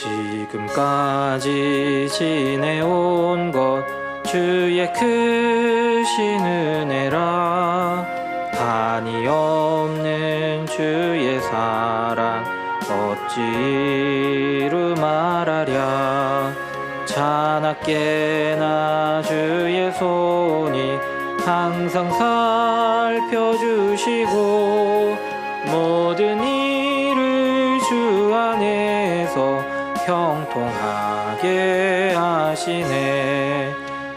지금까지 지내온 것 주의 크신 은혜라. 한이 없는 주의 사랑 어찌 이루 말하랴. 자나깨나 주의 손이 항상 살펴주시고 모든 일 형통하게 하시네.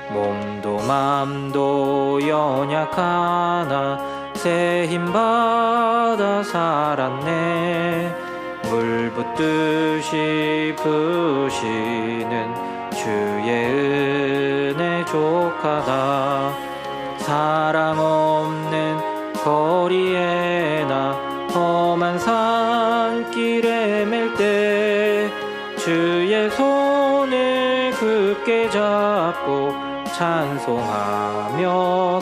몸도 맘도 연약하나 새 힘받아 살았네. 물 붓듯이 부시는 주의 은혜 족하다. 사람 없는 거리에 나 험한 산길에 맬때 주의 손을 굳게 잡고 찬송하며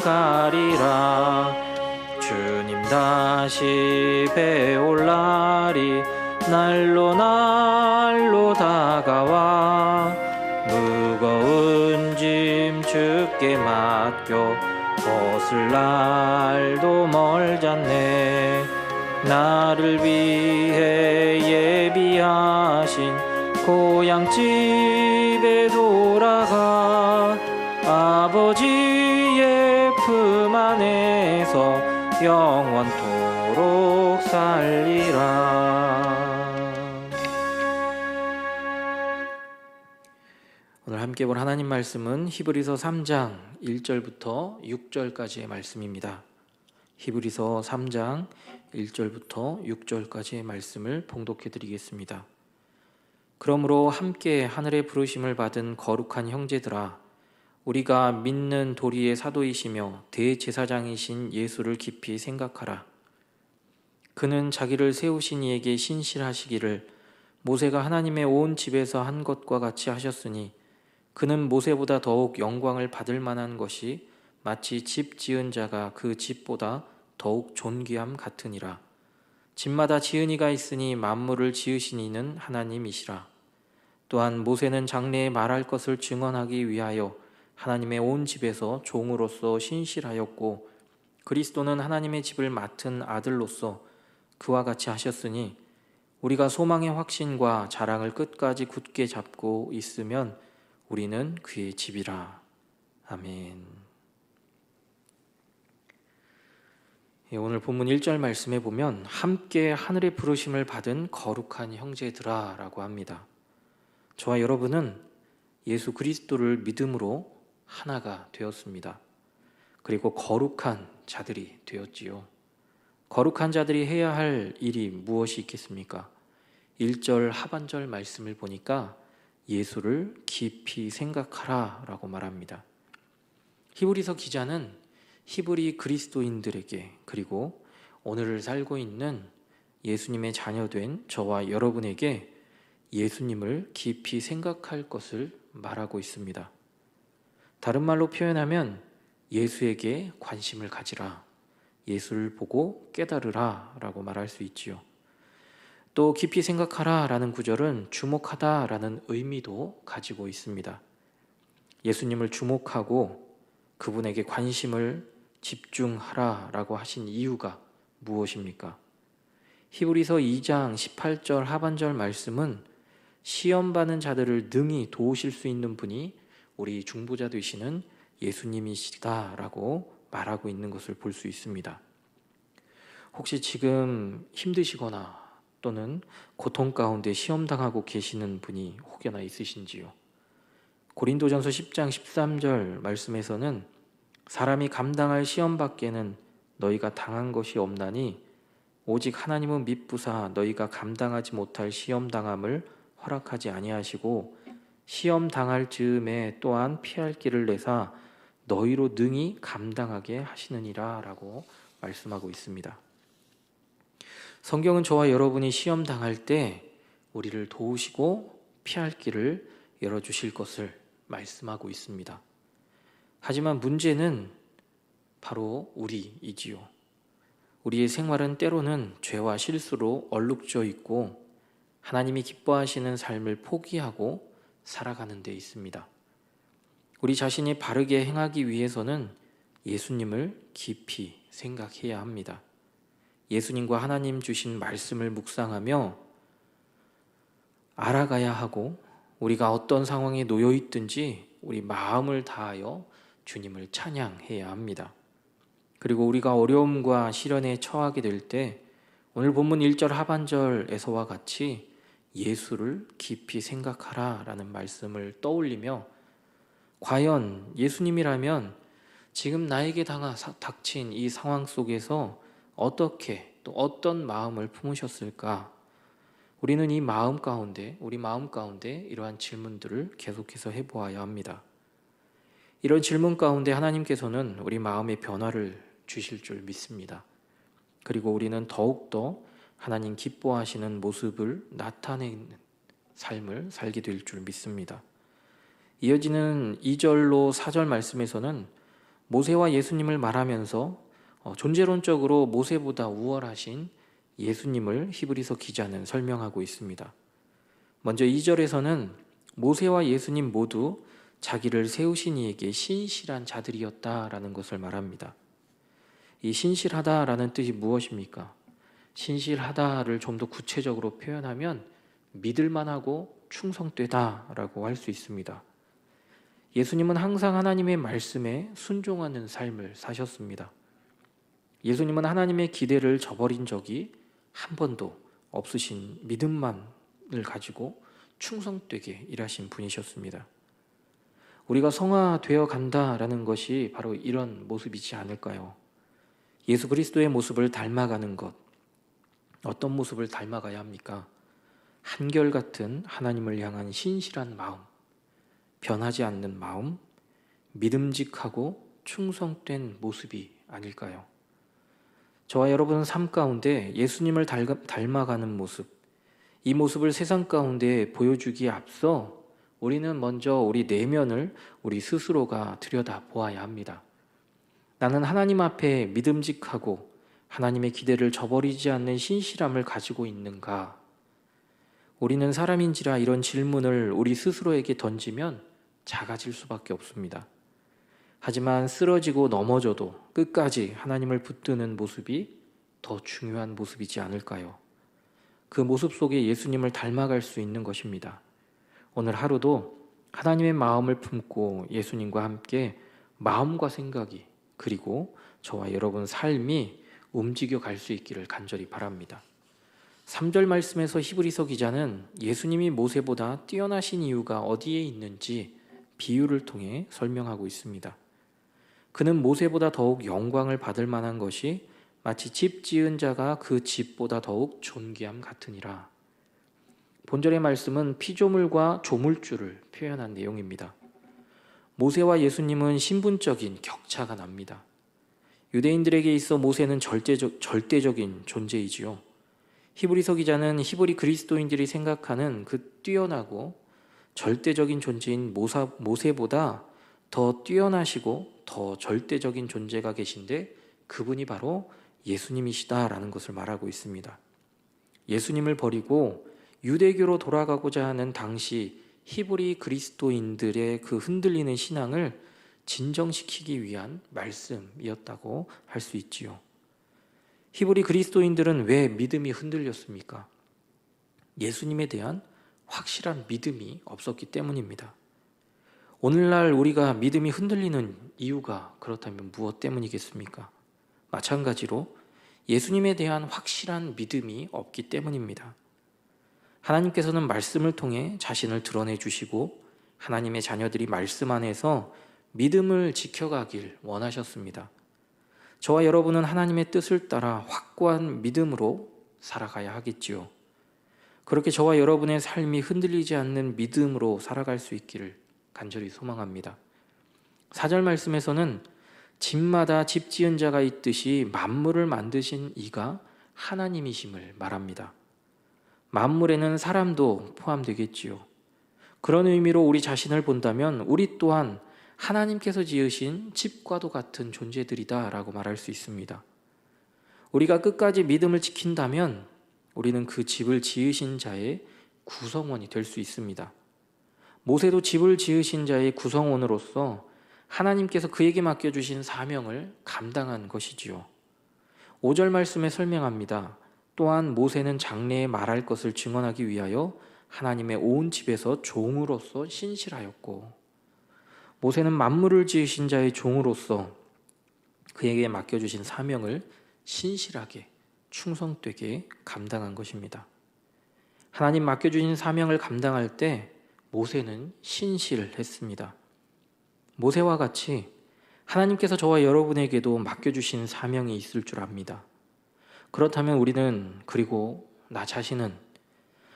가리라. 주님 다시 배올 날이 날로 날로 다가와. 무거운 짐 주께 맡겨 벗을 날도 멀잖네. 나를 위해 고향집에 돌아가 아버지의 품 안에서 영원토록 살리라 오늘 함께 볼 하나님 말씀은 히브리서 3장 1절부터 6절까지의 말씀입니다. 히브리서 3장 1절부터 6절까지의 말씀을 봉독해 드리겠습니다. 그러므로 함께 하늘의 부르심을 받은 거룩한 형제들아 우리가 믿는 도리의 사도이시며 대제사장이신 예수를 깊이 생각하라. 그는 자기를 세우신 이에게 신실하시기를 모세가 하나님의 온 집에서 한 것과 같이 하셨으니 그는 모세보다 더욱 영광을 받을 만한 것이 마치 집 지은 자가 그 집보다 더욱 존귀함 같으니라. 집마다 지은 이가 있으니 만물을 지으신 이는 하나님이시라. 또한 모세는 장래에 말할 것을 증언하기 위하여 하나님의 온 집에서 종으로서 신실하였고 그리스도는 하나님의 집을 맡은 아들로서 그와 같이 하셨으니 우리가 소망의 확신과 자랑을 끝까지 굳게 잡고 있으면 우리는 그의 집이라. 아멘. 예, 오늘 본문 1절 말씀에 보면 함께 하늘의 부르심을 받은 거룩한 형제들아라고 합니다. 저와 여러분은 예수 그리스도를 믿음으로 하나가 되었습니다. 그리고 거룩한 자들이 되었지요. 거룩한 자들이 해야 할 일이 무엇이 있겠습니까? 1절 하반절 말씀을 보니까 예수를 깊이 생각하라 라고 말합니다. 히브리서 기자는 히브리 그리스도인들에게 그리고 오늘을 살고 있는 예수님의 자녀된 저와 여러분에게 예수님을 깊이 생각할 것을 말하고 있습니다. 다른 말로 표현하면 예수에게 관심을 가지라, 예수를 보고 깨달으라 라고 말할 수 있지요. 또 깊이 생각하라 라는 구절은 주목하다 라는 의미도 가지고 있습니다. 예수님을 주목하고 그분에게 관심을 집중하라 라고 하신 이유가 무엇입니까? 히브리서 2장 18절 하반절 말씀은 시험 받는 자들을 능히 도우실 수 있는 분이 우리 중보자 되시는 예수님이시다라고 말하고 있는 것을 볼 수 있습니다. 혹시 지금 힘드시거나 또는 고통 가운데 시험 당하고 계시는 분이 혹여나 있으신지요? 고린도전서 10장 13절 말씀에서는 사람이 감당할 시험 밖에는 너희가 당한 것이 없나니 오직 하나님은 미쁘사 너희가 감당하지 못할 시험 당함을 허락하지 아니하시고 시험 당할 즈음에 또한 피할 길을 내사 너희로 능히 감당하게 하시느니라라고 말씀하고 있습니다. 성경은 저와 여러분이 시험 당할 때 우리를 도우시고 피할 길을 열어 주실 것을 말씀하고 있습니다. 하지만 문제는 바로 우리이지요. 우리의 생활은 때로는 죄와 실수로 얼룩져 있고 하나님이 기뻐하시는 삶을 포기하고 살아가는 데 있습니다. 우리 자신이 바르게 행하기 위해서는 예수님을 깊이 생각해야 합니다. 예수님과 하나님 주신 말씀을 묵상하며 알아가야 하고 우리가 어떤 상황에 놓여 있든지 우리 마음을 다하여 주님을 찬양해야 합니다. 그리고 우리가 어려움과 시련에 처하게 될 때 오늘 본문 1절 하반절에서와 같이 예수를 깊이 생각하라 라는 말씀을 떠올리며 과연 예수님이라면 지금 나에게 당하 닥친 이 상황 속에서 어떻게 또 어떤 마음을 품으셨을까? 우리는 이 마음 가운데, 우리 마음 가운데 이러한 질문들을 계속해서 해보아야 합니다. 이런 질문 가운데 하나님께서는 우리 마음의 변화를 주실 줄 믿습니다. 그리고 우리는 더욱더 하나님 기뻐하시는 모습을 나타내는 삶을 살게 될 줄 믿습니다. 이어지는 2절로 4절 말씀에서는 모세와 예수님을 말하면서 어, 존재론적으로 모세보다 우월하신 예수님을 히브리서 기자는 설명하고 있습니다. 먼저 2절에서는 모세와 예수님 모두 자기를 세우신 이에게 신실한 자들이었다라는 것을 말합니다. 이 신실하다라는 뜻이 무엇입니까? 신실하다를 좀 더 구체적으로 표현하면 믿을만하고 충성되다라고 할 수 있습니다. 예수님은 항상 하나님의 말씀에 순종하는 삶을 사셨습니다. 예수님은 하나님의 기대를 저버린 적이 한 번도 없으신 믿음만을 가지고 충성되게 일하신 분이셨습니다. 우리가 성화되어 간다라는 것이 바로 이런 모습이지 않을까요? 예수 그리스도의 모습을 닮아가는 것. 어떤 모습을 닮아가야 합니까? 한결같은 하나님을 향한 신실한 마음, 변하지 않는 마음, 믿음직하고 충성된 모습이 아닐까요? 저와 여러분은 삶 가운데 예수님을 닮아가는 모습, 이 모습을 세상 가운데 보여주기에 앞서 우리는 먼저 우리 내면을 우리 스스로가 들여다 보아야 합니다. 나는 하나님 앞에 믿음직하고 하나님의 기대를 저버리지 않는 신실함을 가지고 있는가? 우리는 사람인지라 이런 질문을 우리 스스로에게 던지면 작아질 수밖에 없습니다. 하지만 쓰러지고 넘어져도 끝까지 하나님을 붙드는 모습이 더 중요한 모습이지 않을까요? 그 모습 속에 예수님을 닮아갈 수 있는 것입니다. 오늘 하루도 하나님의 마음을 품고 예수님과 함께 마음과 생각이 그리고 저와 여러분 삶이 움직여 갈 수 있기를 간절히 바랍니다. 3절 말씀에서 히브리서 기자는 예수님이 모세보다 뛰어나신 이유가 어디에 있는지 비유를 통해 설명하고 있습니다. 그는 모세보다 더욱 영광을 받을 만한 것이 마치 집 지은 자가 그 집보다 더욱 존귀함 같으니라. 본절의 말씀은 피조물과 조물주를 표현한 내용입니다. 모세와 예수님은 신분적인 격차가 납니다. 유대인들에게 있어 모세는 절대적, 절대적인 존재이지요. 히브리서 기자는 히브리 그리스도인들이 생각하는 그 뛰어나고 절대적인 존재인 모사, 모세보다 더 뛰어나시고 더 절대적인 존재가 계신데 그분이 바로 예수님이시다라는 것을 말하고 있습니다. 예수님을 버리고 유대교로 돌아가고자 하는 당시 히브리 그리스도인들의 그 흔들리는 신앙을 진정시키기 위한 말씀이었다고 할 수 있지요. 히브리 그리스도인들은 왜 믿음이 흔들렸습니까? 예수님에 대한 확실한 믿음이 없었기 때문입니다. 오늘날 우리가 믿음이 흔들리는 이유가 그렇다면 무엇 때문이겠습니까? 마찬가지로 예수님에 대한 확실한 믿음이 없기 때문입니다. 하나님께서는 말씀을 통해 자신을 드러내 주시고 하나님의 자녀들이 말씀 안에서 믿음을 지켜가길 원하셨습니다. 저와 여러분은 하나님의 뜻을 따라 확고한 믿음으로 살아가야 하겠지요. 그렇게 저와 여러분의 삶이 흔들리지 않는 믿음으로 살아갈 수 있기를 간절히 소망합니다. 사절 말씀에서는 집마다 집 지은 자가 있듯이 만물을 만드신 이가 하나님이심을 말합니다. 만물에는 사람도 포함되겠지요. 그런 의미로 우리 자신을 본다면 우리 또한 하나님께서 지으신 집과도 같은 존재들이다라고 말할 수 있습니다. 우리가 끝까지 믿음을 지킨다면 우리는 그 집을 지으신 자의 구성원이 될 수 있습니다. 모세도 집을 지으신 자의 구성원으로서 하나님께서 그에게 맡겨주신 사명을 감당한 것이지요. 5절 말씀에 설명합니다. 또한 모세는 장래에 말할 것을 증언하기 위하여 하나님의 온 집에서 종으로서 신실하였고 모세는 만물을 지으신 자의 종으로서 그에게 맡겨주신 사명을 신실하게 충성되게 감당한 것입니다. 하나님 맡겨주신 사명을 감당할 때 모세는 신실했습니다. 모세와 같이 하나님께서 저와 여러분에게도 맡겨주신 사명이 있을 줄 압니다. 그렇다면 우리는 그리고 나 자신은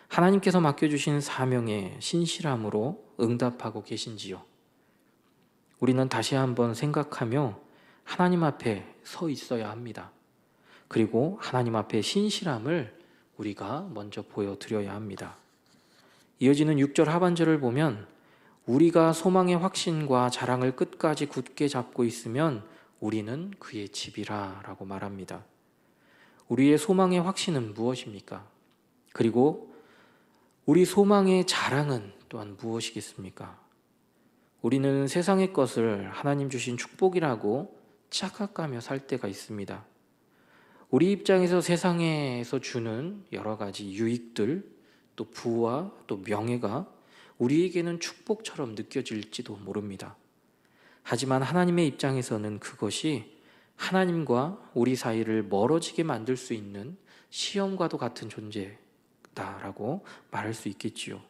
하나님께서 맡겨주신 사명에 신실함으로 응답하고 계신지요? 우리는 다시 한번 생각하며 하나님 앞에 서 있어야 합니다. 그리고 하나님 앞에 신실함을 우리가 먼저 보여드려야 합니다. 이어지는 6절 하반절을 보면 우리가 소망의 확신과 자랑을 끝까지 굳게 잡고 있으면 우리는 그의 집이라 라고 말합니다. 우리의 소망의 확신은 무엇입니까? 그리고 우리 소망의 자랑은 또한 무엇이겠습니까? 우리는 세상의 것을 하나님 주신 축복이라고 착각하며 살 때가 있습니다. 우리 입장에서 세상에서 주는 여러 가지 유익들, 또 부와 또 명예가 우리에게는 축복처럼 느껴질지도 모릅니다. 하지만 하나님의 입장에서는 그것이 하나님과 우리 사이를 멀어지게 만들 수 있는 시험과도 같은 존재다라고 말할 수 있겠지요.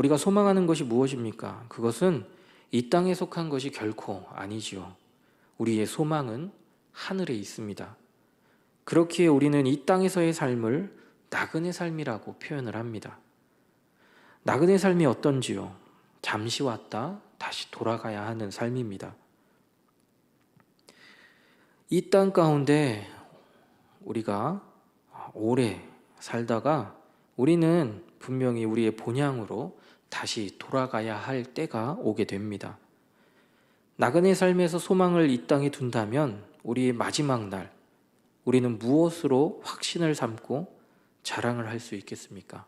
우리가 소망하는 것이 무엇입니까? 그것은 이 땅에 속한 것이 결코 아니지요. 우리의 소망은 하늘에 있습니다. 그렇기에 우리는 이 땅에서의 삶을 나그네 삶이라고 표현을 합니다. 나그네 삶이 어떤지요? 잠시 왔다 다시 돌아가야 하는 삶입니다. 이 땅 가운데 우리가 오래 살다가 우리는 분명히 우리의 본향으로 다시 돌아가야 할 때가 오게 됩니다. 나그네 삶에서 소망을 이 땅에 둔다면 우리의 마지막 날, 우리는 무엇으로 확신을 삼고 자랑을 할 수 있겠습니까?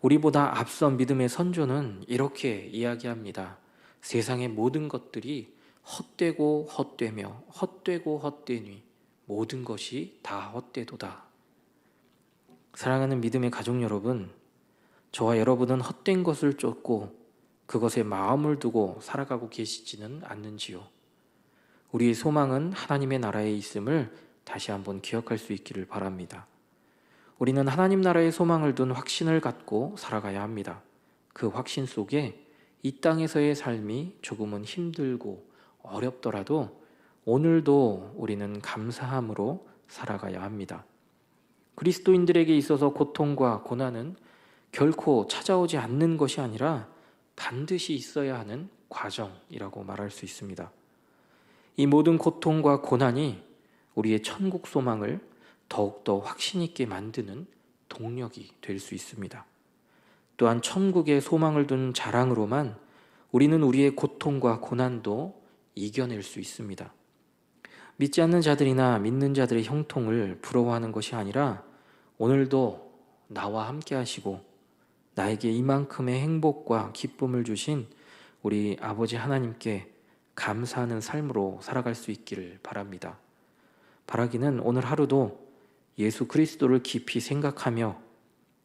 우리보다 앞선 믿음의 선조는 이렇게 이야기합니다. 세상의 모든 것들이 헛되고 헛되며 헛되고 헛되니 모든 것이 다 헛되도다. 사랑하는 믿음의 가족 여러분, 저와 여러분은 헛된 것을 쫓고 그것에 마음을 두고 살아가고 계시지는 않는지요. 우리의 소망은 하나님의 나라에 있음을 다시 한번 기억할 수 있기를 바랍니다. 우리는 하나님 나라의 소망을 둔 확신을 갖고 살아가야 합니다. 그 확신 속에 이 땅에서의 삶이 조금은 힘들고 어렵더라도 오늘도 우리는 감사함으로 살아가야 합니다. 그리스도인들에게 있어서 고통과 고난은 결코 찾아오지 않는 것이 아니라 반드시 있어야 하는 과정이라고 말할 수 있습니다. 이 모든 고통과 고난이 우리의 천국 소망을 더욱더 확신 있게 만드는 동력이 될 수 있습니다. 또한 천국의 소망을 둔 자랑으로만 우리는 우리의 고통과 고난도 이겨낼 수 있습니다. 믿지 않는 자들이나 믿는 자들의 형통을 부러워하는 것이 아니라 오늘도 나와 함께 하시고 나에게 이만큼의 행복과 기쁨을 주신 우리 아버지 하나님께 감사하는 삶으로 살아갈 수 있기를 바랍니다. 바라기는 오늘 하루도 예수 그리스도를 깊이 생각하며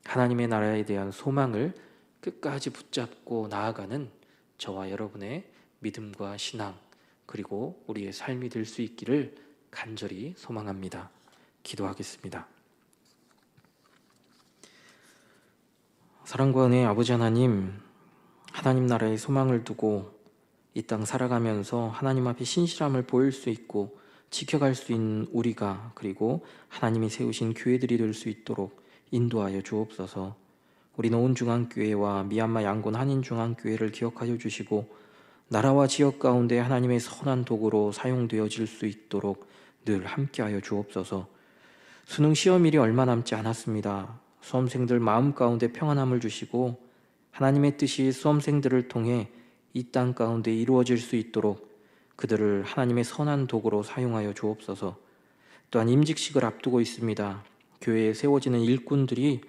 하나님의 나라에 대한 소망을 끝까지 붙잡고 나아가는 저와 여러분의 믿음과 신앙 그리고 우리의 삶이 될 수 있기를 간절히 소망합니다. 기도하겠습니다. 사랑과 은혜의 아버지 하나님, 하나님 나라의 소망을 두고 이 땅 살아가면서 하나님 앞에 신실함을 보일 수 있고 지켜갈 수 있는 우리가 그리고 하나님이 세우신 교회들이 될 수 있도록 인도하여 주옵소서. 우리 노은중앙교회와 미얀마 양곤 한인중앙교회를 기억하여 주시고 나라와 지역 가운데 하나님의 선한 도구로 사용되어질 수 있도록 늘 함께하여 주옵소서. 수능 시험일이 얼마 남지 않았습니다. 수험생들 마음 가운데 평안함을 주시고 하나님의 뜻이 수험생들을 통해 이 땅 가운데 이루어질 수 있도록 그들을 하나님의 선한 도구로 사용하여 주옵소서. 또한 임직식을 앞두고 있습니다. 교회에 세워지는 일꾼들이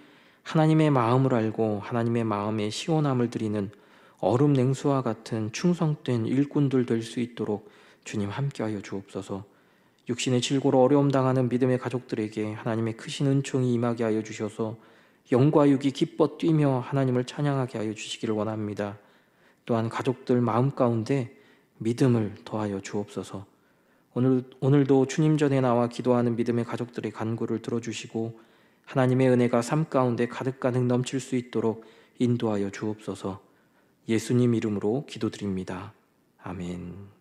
하나님의 마음을 알고 하나님의 마음에 시원함을 드리는 얼음 냉수와 같은 충성된 일꾼들 될 수 있도록 주님 함께하여 주옵소서. 육신의 질고로 어려움 당하는 믿음의 가족들에게 하나님의 크신 은총이 임하게 하여 주셔서 영과 육이 기뻐 뛰며 하나님을 찬양하게 하여 주시기를 원합니다. 또한 가족들 마음 가운데 믿음을 더하여 주옵소서. 오늘 오늘도 주님 전에 나와 기도하는 믿음의 가족들의 간구를 들어주시고 하나님의 은혜가 삶 가운데 가득가득 넘칠 수 있도록 인도하여 주옵소서. 예수님 이름으로 기도드립니다. 아멘.